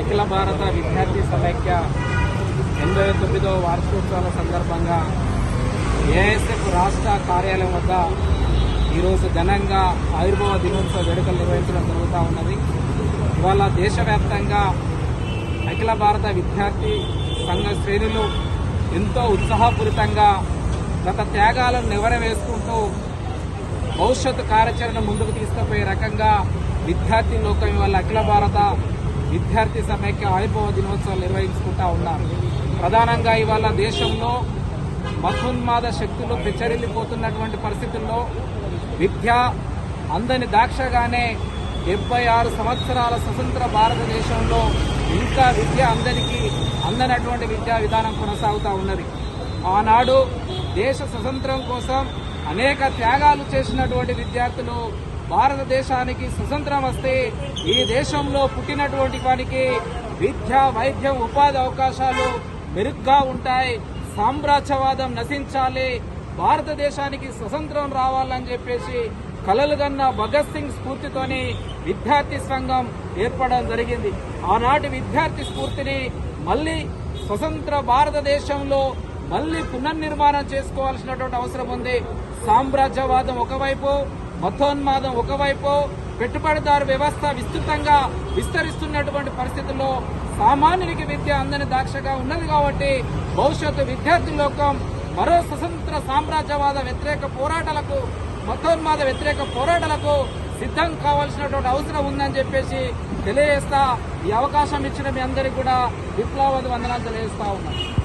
అఖిల భారత విద్యార్థి సమైక్య ఎనభై తొమ్మిదవ వార్షికోత్సవాల సందర్భంగా ఏఎస్ఎఫ్ రాష్ట్ర కార్యాలయం వద్ద ఈరోజు ఘనంగా ఆవిర్భావ దినోత్సవ వేడుకలు నిర్వహించడం జరుగుతూ ఉన్నది. ఇవాళ దేశవ్యాప్తంగా అఖిల భారత విద్యార్థి సంఘ శ్రేణులు ఎంతో ఉత్సాహపూరితంగా గత త్యాగాలను నెవరవేసుకుంటూ భవిష్యత్తు కార్యాచరణ ముందుకు తీసుకుపోయే రకంగా విద్యార్థి లోకం ఇవాళ అఖిల భారత విద్యార్థి సమైక్య ఆవిర్భావ దినోత్సవాలు నిర్వహించుకుంటా ఉన్నారు. ప్రధానంగా ఇవాళ దేశంలో మతోన్మాద శక్తులు పెచ్చరిల్లిపోతున్నటువంటి పరిస్థితుల్లో విద్య అందని దాక్షగానే డెబ్బై ఆరు సంవత్సరాల స్వతంత్ర భారతదేశంలో ఇంకా విద్య అందరికీ అందనటువంటి విద్యా విధానం కొనసాగుతూ ఉన్నది. ఆనాడు దేశ స్వతంత్రం కోసం అనేక త్యాగాలు చేసినటువంటి విద్యార్థులు భారతదేశానికి స్వతంత్రం వస్తే ఈ దేశంలో పుట్టినటువంటి వానికి విద్య వైద్యం ఉపాధి అవకాశాలు మెరుగ్గా ఉంటాయి. సామ్రాజ్యవాదం నశించాలి. భారతదేశానికి స్వతంత్రం రావాలని చెప్పేసి కలలుగన్న భగత్ సింగ్ స్ఫూర్తితోని విద్యార్థి సంఘం ఏర్పడడం జరిగింది. ఆనాటి విద్యార్థి స్ఫూర్తిని మళ్ళీ స్వతంత్ర భారతదేశంలో మళ్ళీ పునర్నిర్మాణం చేసుకోవాల్సినటువంటి అవసరం ఉంది. సామ్రాజ్యవాదం ఒకవైపు మతోన్మాదం ఒకవైపు పెట్టుబడిదారు వ్యవస్థ విస్తృతంగా విస్తరిస్తున్నటువంటి పరిస్థితుల్లో సామాన్యునికి విద్య అందని దాక్షగా ఉన్నది కాబట్టి భవిష్యత్తు విద్యార్థి లోకం మరో స్వతంత్ర సామ్రాజ్యవాద వ్యతిరేక పోరాటాలకు మతోన్మాద వ్యతిరేక పోరాటాలకు సిద్ధం కావాల్సినటువంటి అవసరం ఉందని చెప్పేసి తెలియజేస్తా ఈ అవకాశం ఇచ్చిన మీ అందరికీ కూడా విప్లవాది వందనాలు తెలియజేస్తా ఉన్నాను.